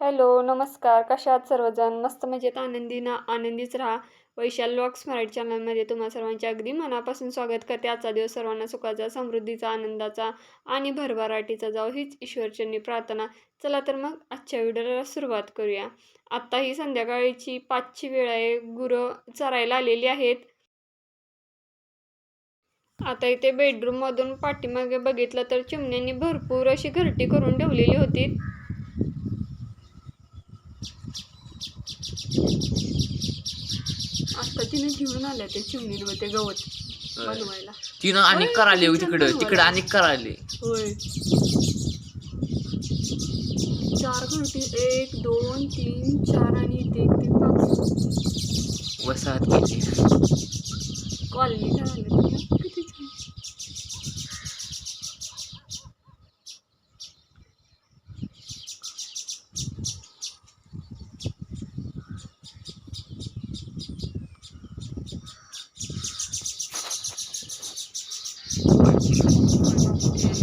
Hello नमस्कार. कशा आहात सर्वजण? मस्त मजेत आनंदी ना आनंदीच राहा. वैशाल लॉक्स मराठी चॅनलमध्ये तुम्हा सर्वांचे अगदी मनापासून स्वागत करते. आजचा दिवस सर्वांना सुखाचा समृद्धीचा आनंदाचा आणि भरभराटीचा जाऊ हीच ईश्वरचरणी प्रार्थना. चला तर मग आजच्या व्हिडिओला सुरुवात करूया. आत्ता ही संध्याकाळीची पाचची वेळ आहे. गुरं चरायला आलेली आहेत. आता इथे बेडरूममधून पाठीमागे बघितलं तर चिमण्यांनी भरपूर अशी घरटी करून ठेवलेली होती आता तिने घेऊन आल्या ते चिमणीवर ते गवत बनवायला. तिनं अनेक कराले हो तिकडं. तिकडं अनेक कराले होय. चार घंटे एक दोन तीन चार आणि इथे एक तीन पाच. वसाहत केली. कॉलनी झालं 思いまして。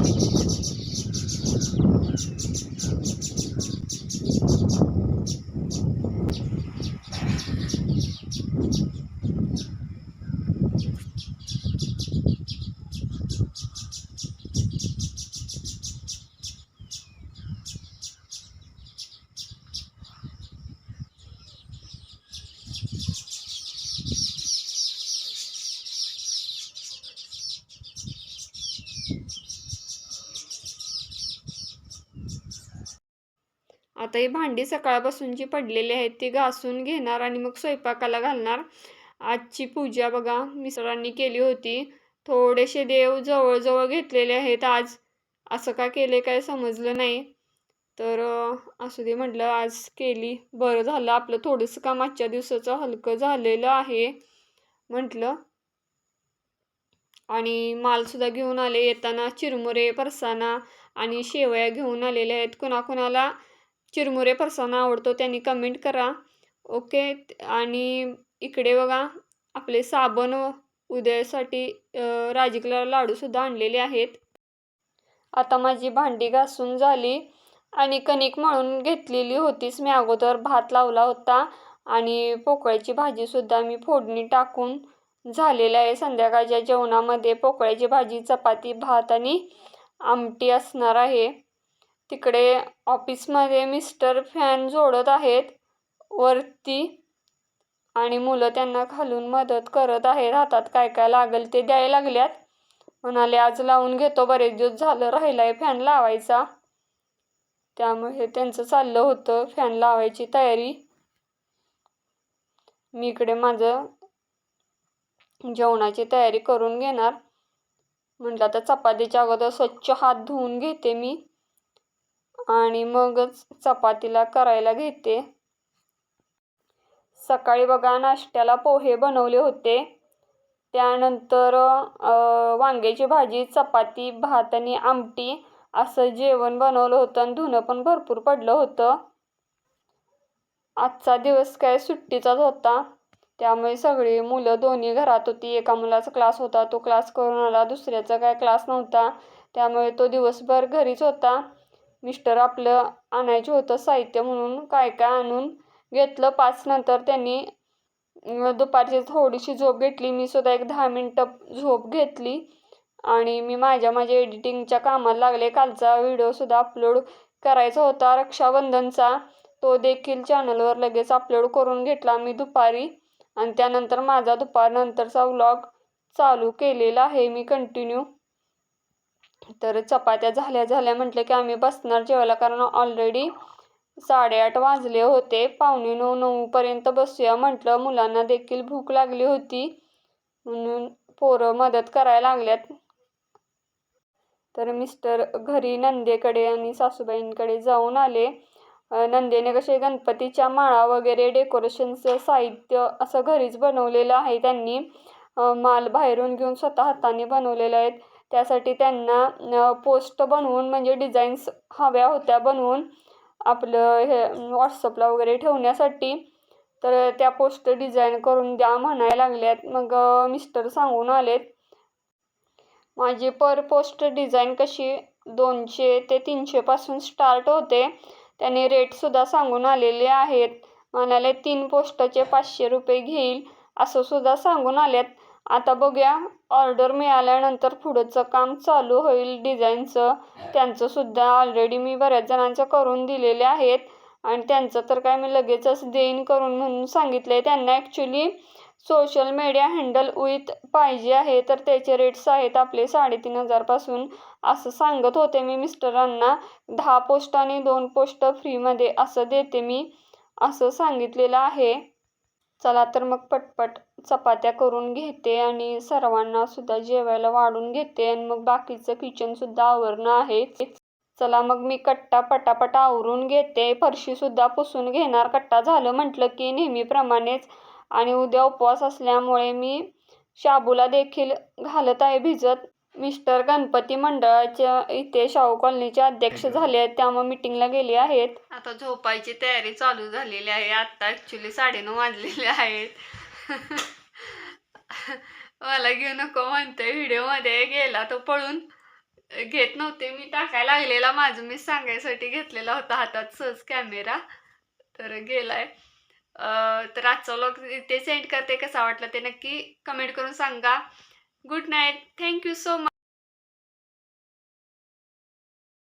आता ही भांडी सकाळपासूनची पडलेली आहेत ती घासून घेणार आणि मग स्वयंपाकाला घालणार. आजची पूजा बघा मिस्टरांनी केली होती. थोडेसे देव जवळजवळ घेतलेले आहेत आज. असं का केले काय समजलं नाही. तर असू दे म्हटलं आज केली. बरं झालं आपलं थोडंसं काम आजच्या दिवसाचं हलकं झालेलं आहे म्हटलं. आणि मालसुद्धा घेऊन आले येताना चिरमुरे परसाना आणि शेवया घेऊन आलेले आहेत. कुणाकुणाला चिरमुरे फरसाणा आवडतो त्यांनी कमेंट करा. ओके आणि इकडे बघा आपले साबण उद्यासाठी अं, लाडूसुद्धा आणलेले आहेत. आता माझी भांडी घासून झाली आणि कणिक मळून घेतलेली होतीच. मी अगोदर भात लावला होता आणि पोकळ्याची भाजीसुद्धा मी फोडणी टाकून झालेलं आहे. संध्याकाळच्या जेवणामध्ये पोकळ्याची भाजी चपाती भात आणि आमटी असणार आहे. तिकडे ऑफिसमध्ये मिस्टर फॅन जोडत आहेत. वरती आणि मुलं त्यांना खालून मदत करत आहेत. हातात काय काय लागेल ते द्यायला लागल्यात. म्हणाले आज लावून घेतो. बरेच दिवस झालं राहिलाय फॅन लावायचा. त्यामुळे त्यांचं चाललं होतं फॅन लावायची तयारी. मी इकडे माझं जेवणाची तयारी करून घेणार. म्हटलं आता चपातीच्या अगोदर स्वच्छ हात धुवून घेते मी. आणि मगच चपातीला करायला घेते. सकाळी बघा नाश्त्याला पोहे बनवले होते. त्यानंतर वांग्याची भाजी चपाती भात आणि आमटी असं जेवण बनवलं होतं आणि धुणं पण भरपूर पडलं होतं. आजचा दिवस काय सुट्टीचाच होता. त्यामुळे सगळी मुलं दोन्ही घरात होती. एका मुलाचा क्लास होता. तो क्लास करून आला. दुसऱ्याचा काय क्लास नव्हता. त्यामुळे तो दिवसभर घरीच होता. मिस्टर आपलं आणायचं होतं साहित्य म्हणून काय काय आणून घेतलं. पाच नंतर त्यांनी दुपारची थोडीशी झोप घेतली. मी सुद्धा एक दहा मिनटं झोप घेतली. आणि मी माझ्या माझ्या एडिटिंगच्या कामाला लागले. कालचा व्हिडिओसुद्धा अपलोड करायचा होता. रक्षाबंधनचा तो देखील चॅनलवर लगेच अपलोड करून घेतला मी दुपारी. आणि त्यानंतर माझा दुपारनंतरचा व्लॉग चालू केलेला आहे. मी कंटिन्यू तर चपात्या झाल्या झाल्या म्हटलं की आम्ही बसणार जेवायला कारण ऑलरेडी साडेआठ वाजले होते. पावणे नऊ नऊपर्यंत बसूया म्हटलं. मुलांना देखील भूक लागली होती. म्हणून पोरं मदत करायला लागल्यात. तर मिस्टर घरी नंदेकडे आणि सासूबाईंकडे जाऊन आले. नंदेने कसे गणपतीच्या माळा वगैरे डेकोरेशनचं साहित्य असं घरीच बनवलेलं आहे त्यांनी. माल बाहेरून घेऊन स्वतः हाताने बनवलेलं आहेत. त्यासाठी त्यांना पोस्ट बनवून म्हणजे डिझाईन्स हव्या होत्या बनवून आपलं हे व्हॉट्सअपला वगैरे ठेवण्यासाठी तर त्या पोस्ट डिझाईन करून द्या म्हणायला लागल्यात. मग मिस्टर सांगून आलेत माझी पर पोस्ट डिझाईन कशी? दोनशे ते तीनशेपासून स्टार्ट होते. त्यांनी रेटसुद्धा सांगून आलेले आहेत. म्हणाले तीन पोस्टाचे पाचशे रुपये घेईल. असं सुद्धा सांगून आल्यात आता बघूया. ऑर्डर मिळाल्यानंतर पुढचं काम चालू होईल डिझाईनचं. त्यांचं सुद्धा ऑलरेडी मी बऱ्याच जणांच्या करून दिलेले आहेत. आणि त्यांचं तर काय मी लगेचच देईन करून म्हणून सांगितलं आहे त्यांना actually social media handle with पाहिजे आहे. तर त्याचे रेट्स आहेत आपले साडेतीन हजारपासून असं सांगत होते मी मिस्टरांना दहा पोस्ट आणि दोन पोस्ट फ्रीमध्ये असं देते मी. असं सांगितलेलं आहे. चला तर मग पटपट चपात्या करून घेते आणि सर्वांना सुद्धा जेवायला वाढून घेते आणि मग बाकीचं किचनसुद्धा आवरणं आहे. चला मग मी कट्टा पटापट आवरून घेते. फरशीसुद्धा पुसून घेणार. कट्टा झालं म्हटलं की नेहमीप्रमाणेच. आणि उद्या उपवास असल्यामुळे मी शाबूला देखील घालत आहे भिजत. मिस्टर गणपती मंडळाच्या इथे शाहू कॉलनीचे अध्यक्ष झाले आहेत. त्यामुळे मिटिंगला गेले आहेत. आता झोपायची तयारी चालू झालेली आहे. आत्ता ॲक्च्युली साडेनऊ वाजलेले आहेत. मला घेऊ नको म्हणते व्हिडिओमध्ये गेला तो पळून. घेत नव्हते मी. टाकायला लागलेला माझं. मी सांगायसाठी घेतलेला होता हातात सहज कॅमेरा तर गेलाय. तर आजचा व्लॉग इथे सेंड करते. कसा वाटला ते नक्की कमेंट करून सांगा. good night. Thank you so much.